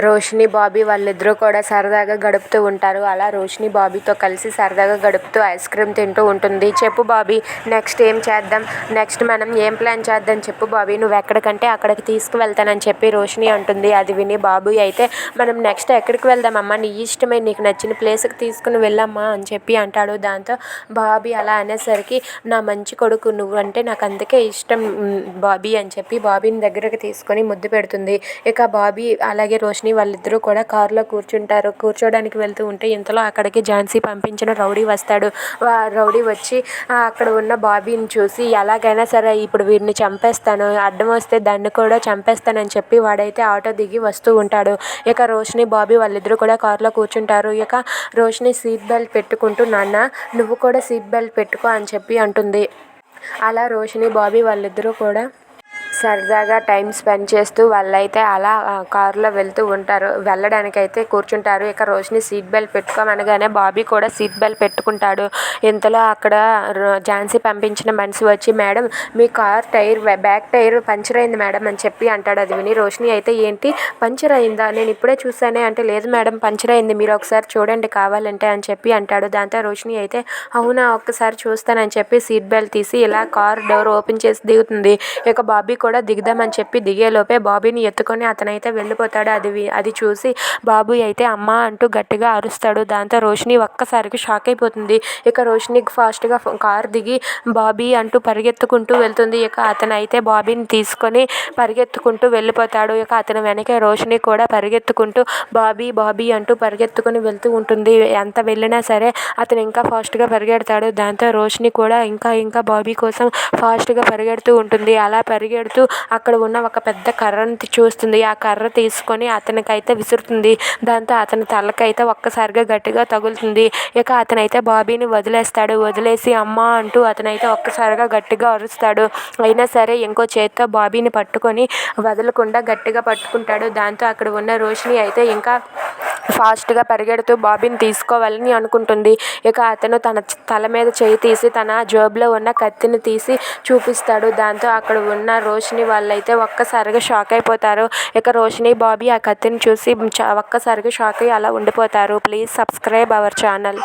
రోషిని బాబీ వాళ్ళిద్దరూ కూడా సరదాగా గడుపుతూ ఉంటారు. అలా రోషిని బాబీతో కలిసి సరదాగా గడుపుతూ ఐస్ క్రీమ్ తింటూ ఉంటుంది. చెప్పు బాబీ నెక్స్ట్ ఏం చేద్దాం? నెక్స్ట్ మనం ఏం ప్లాన్ చేద్దాం? చెప్పు బాబీ నువ్వు ఎక్కడికంటే అక్కడికి తీసుకువెళ్తానని చెప్పి రోషిని అంటుంది. అది విని బాబు అయితే మనం నెక్స్ట్ ఎక్కడికి వెళ్దామమ్మా నీ ఇష్టమే నీకు నచ్చిన ప్లేస్కి తీసుకుని వెళ్ళమ్మా అని చెప్పి అంటాడు. దాంతో బాబీ అలా అనేసరికి నా మంచి కొడుకు నువ్వు అంటే నాకు అందుకే ఇష్టం బాబీ అని చెప్పి బాబీని దగ్గరకు తీసుకొని ముద్దు పెడుతుంది. ఇక బాబీ అలాగే రోషిని వాళ్ళిద్దరూ కూడా కారులో కూర్చుంటారు. కూర్చోడానికి వెళ్తూ ఉంటే ఇంతలో అక్కడికి ఝాన్సీ పంపించిన రౌడీ వస్తాడు. వా- రౌడీ వచ్చి అక్కడ ఉన్న బాబీని చూసి ఎలాగైనా సరే ఇప్పుడు వీడిని చంపేస్తాను. అడ్డం వస్తే దాన్ని కూడా చంపేస్తానని చెప్పి వాడైతే ఆటో దిగి వస్తూ ఉంటాడు. ఇక రోషిని బాబీ వాళ్ళిద్దరూ కూడా కారులో కూర్చుంటారు. ఇక రోషిని సీట్ బెల్ట్ పెట్టుకుంటూ నాన్న నువ్వు కూడా సీట్ బెల్ట్ పెట్టుకో అని చెప్పి అంటుంది. అలా రోషిని బాబీ వాళ్ళిద్దరూ కూడా సరదాగా టైం స్పెండ్ చేస్తూ వాళ్ళైతే అలా కారులో వెళ్తూ ఉంటారు. వెళ్ళడానికైతే కూర్చుంటారు. ఇక రోషిని సీట్ బెల్ట్ పెట్టుకోమనగానే బాబీ కూడా సీట్ బెల్ట్ పెట్టుకుంటాడు. ఇంతలో అక్కడ ఝాన్సీ పంపించిన మనిషి వచ్చి మేడం మీ car tyre back tyre puncture అయింది మేడం అని చెప్పి అంటాడు అది విని రోషిని. అయితే ఏంటి? పంచర్ అయిందా? నేను ఇప్పుడే చూసానే అంటే లేదు మేడం పంచర్ అయింది. మీరు ఒకసారి చూడండి కావాలంటే అని చెప్పి అంటాడు. దాంతో రోషిని అయితే అవునా ఒక్కసారి చూస్తానని చెప్పి సీట్ బెల్ట్ తీసి ఇలా కార్ డోర్ ఓపెన్ చేసి దిగుతుంది. ఇక బాబీ కూడా దిగుదామని చెప్పి దిగేలోపే బాబీని ఎత్తుకొని అతనైతే వెళ్ళిపోతాడు. అది అది చూసి బాబు అయితే అమ్మ అంటూ గట్టిగా అరుస్తాడు. దాంతో రోషిని ఒక్కసారికి షాక్ అయిపోతుంది. ఇక రోషిని ఫాస్ట్గా కార్ దిగి బాబీ అంటూ పరిగెత్తుకుంటూ వెళ్తుంది. ఇక అతను అయితే బాబీని తీసుకొని పరిగెత్తుకుంటూ వెళ్ళిపోతాడు. ఇక అతని వెనకే రోషిని కూడా పరిగెత్తుకుంటూ బాబీ బాబీ అంటూ పరిగెత్తుకుని వెళ్తూ ఉంటుంది. ఎంత వెళ్ళినా సరే అతను ఇంకా ఫాస్ట్గా పరిగెడతాడు. దాంతో రోషిని కూడా ఇంకా ఇంకా బాబీ కోసం ఫాస్ట్గా పరిగెడుతూ ఉంటుంది. అలా పరిగెడుతూ అక్కడ ఉన్న ఒక పెద్ద కర్రను చూస్తుంది. ఆ కర్ర తీసుకొని అతనికైతే విసురుతుంది. దాంతో అతని తలకైతే ఒక్కసారిగా గట్టిగా తగులుతుంది. ఇక అతనైతే బాబీని వదిలేస్తాడు. వదిలేసి అమ్మ అంటూ అతనైతే ఒక్కసారిగా గట్టిగా అరుస్తాడు. అయినా సరే ఇంకో చేత్తో బాబీని పట్టుకొని వదలకుండా గట్టిగా పట్టుకుంటాడు. దాంతో అక్కడ ఉన్న రోషిని అయితే ఇంకా ఫాస్ట్గా పరిగెడుతూ బాబీని తీసుకోవాలని అనుకుంటుంది. ఇక అతను తన తల మీద చేయి తీసి తన జోబులో ఉన్న కత్తిని తీసి చూపిస్తాడు. దాంతో అక్కడ ఉన్న రోషిని వాళ్ళైతే ఒక్కసారిగా షాక్ అయిపోతారు. ఇక రోషిని బాబీ ఆ కత్తిని చూసి ఒక్కసారిగా షాక్ అయ్యి అలా ఉండిపోతారు. Please subscribe our channel.